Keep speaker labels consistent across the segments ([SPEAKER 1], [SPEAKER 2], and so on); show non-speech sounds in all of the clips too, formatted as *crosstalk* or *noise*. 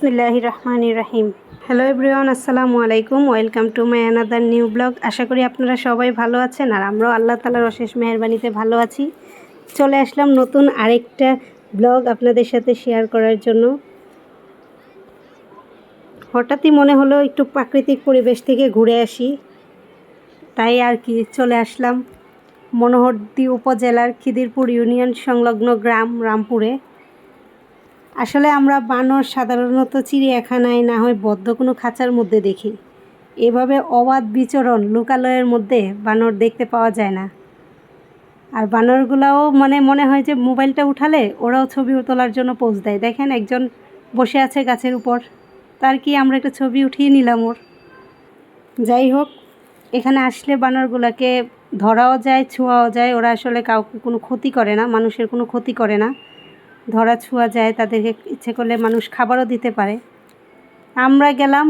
[SPEAKER 1] বিসমিল্লাহ রহমান রাহিম। Hello everyone আসসালামু আলাইকুম। Welcome to my another new blog আশা করি আপনারা সবাই ভালো আছেন আর আমরাও আল্লাহ তালার অশেষ মেহরবানিতে ভালো আছি। চলে আসলাম নতুন আরেকটা ব্লগ আপনাদের সাথে শেয়ার করার জন্য। হঠাৎই মনে হলো একটু প্রাকৃতিক পরিবেশ থেকে ঘুরে আসি। তাই আর কি চলে আসলাম। মনোহরদী উপজেলার খিদিরপুর ইউনিয়ন সংলগ্ন গ্রাম রামপুরে। আসলে আমরা বানর সাধারণত চিড়িয়াখানায় না হয় বদ্ধ কোনো খাঁচার মধ্যে দেখি। এভাবে অবাধ বিচরণ লোকালয়ের মধ্যে বানর দেখতে পাওয়া যায় না। আর বানরগুলাও মানে মনে হয় যে মোবাইলটা উঠালে ওরাও ছবি তোলার জন্য পোজ দেয়। দেখেন একজন বসে আছে গাছের উপর। তার কি আমরা একটা ছবি উঠিয়ে নিলাম ওর? যাই হোক, এখানে আসলে বানরগুলোকে ধরাও যায়, ছোঁয়াও যায়। ওরা আসলে কাউকে কোনো ক্ষতি করে না, মানুষের কোনো ক্ষতি করে না। ধরা ছোঁয়া যায়, তাদেরকে ইচ্ছে করলে মানুষ খাবারও দিতে পারে। আমরা গেলাম,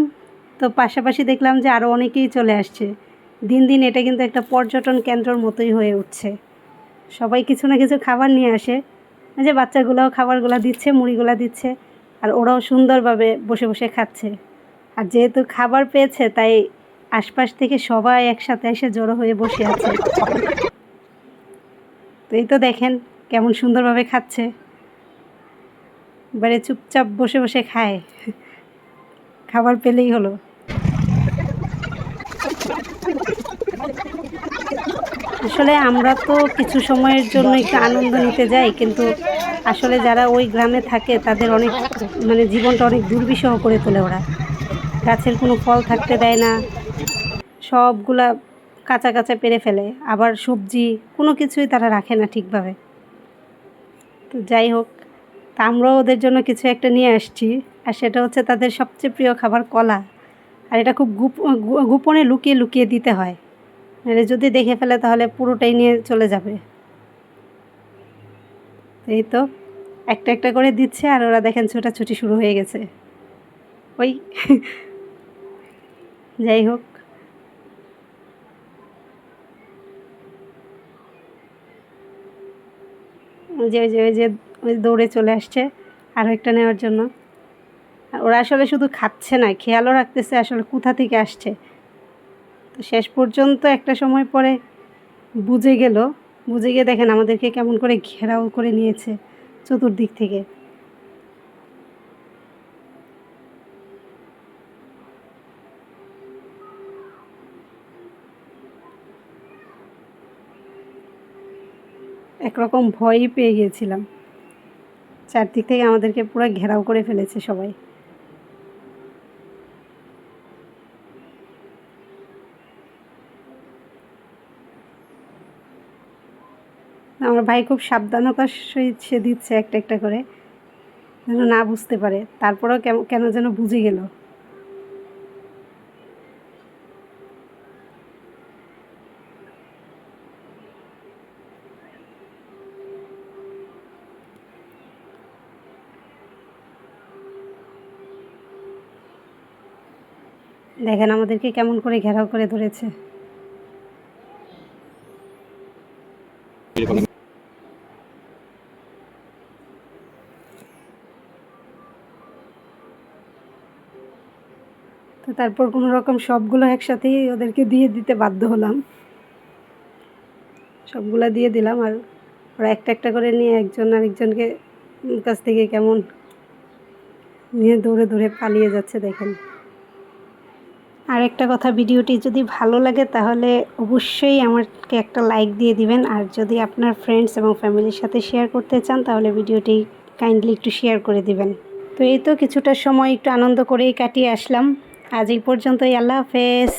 [SPEAKER 1] তো পাশাপাশি দেখলাম যে আরও অনেকেই চলে আসছে। দিন দিন এটা কিন্তু একটা পর্যটন কেন্দ্রর মতোই হয়ে উঠছে। সবাই কিছু না কিছু খাবার নিয়ে আসে। যে বাচ্চাগুলোও খাবারগুলো দিচ্ছে, মুড়িগুলো দিচ্ছে, আর ওরাও সুন্দরভাবে বসে বসে খাচ্ছে। আর যেহেতু খাবার পেয়েছে, তাই আশপাশ থেকে সবাই একসাথে এসে জড়ো হয়ে বসে আছে। তো এই তো দেখেন, কেমন সুন্দরভাবে খাচ্ছে। এবারে চুপচাপ বসে বসে খায়। খাবার পেলেই হলো। আসলে আমরা তো কিছু সময়ের জন্য একটু আনন্দ নিতে যাই, কিন্তু আসলে যারা ওই গ্রামে থাকে, তাদের অনেক মানে জীবনটা অনেক দুর্বিষহ করে তোলে ওরা। গাছের কোনো ফল থাকতে দেয় না। সবগুলা কাঁচা কাঁচা পেরে ফেলে। আবার সবজি, কোনো কিছুই তারা রাখে না ঠিকভাবে। তো যাই হোক তা আমরাও ওদের জন্য কিছু একটা নিয়ে আসছি। আর সেটা হচ্ছে তাদের সবচেয়ে প্রিয় খাবার কলা। আর এটা খুব গোপনে লুকিয়ে লুকিয়ে দিতে হয়। মানে যদি দেখে ফেলে তাহলে পুরোটাই নিয়ে চলে যাবে। এই তো একটা একটা করে দিচ্ছে আর ওরা দেখেন ছোটাছুটি শুরু হয়ে গেছে। ওই *laughs* যাই হোক। যে যে যে দৌড়ে চলে আসছে আরও একটা নেওয়ার জন্য। ওরা আসলে শুধু খাচ্ছে না, খেয়ালও রাখতেছে আসলে কোথা থেকে আসছে। তো শেষ পর্যন্ত একটা সময় পরে বুঝে গেল, বুঝে গিয়ে দেখেন আমাদেরকে কেমন করে ঘেরাও করে নিয়েছে চতুর্দিক থেকে। একরকম ভয়ই পেয়ে গিয়েছিলাম। চারদিক থেকে আমাদেরকে পুরো ঘেরাও করে ফেলেছে সবাই। আমার ভাই খুব সাবধানতার সহিত সে দিচ্ছে একটা একটা করে, যেন না বুঝতে পারে। তারপরেও কেন কেন যেন বুঝে গেল। দেখেন আমাদেরকে কেমন করে ঘেরাও করে ধরেছে। তো তারপর কোনো রকম সবগুলো একসাথেই ওদেরকে দিয়ে দিতে বাধ্য হলাম। সবগুলো দিয়ে দিলাম আর ওরা একটা একটা করে নিয়ে একজন আরেকজনকে কাছ থেকে কেমন নিয়ে দৌড়ে দৌড়ে পালিয়ে যাচ্ছে দেখেন। আর একটা কথা, ভিডিওটি যদি ভালো লাগে তাহলে অবশ্যই আমাকে একটা লাইক দিয়ে দিবেন। আর যদি আপনার ফ্রেন্ডস এবং ফ্যামিলির সাথে শেয়ার করতে চান তাহলে ভিডিওটি কাইন্ডলি একটু শেয়ার করে দিবেন। তো এই তো কিছুটা সময় একটু আনন্দ করেই কাটিয়ে আসলাম। আজ এই পর্যন্তই, আল্লাহ হাফেজ।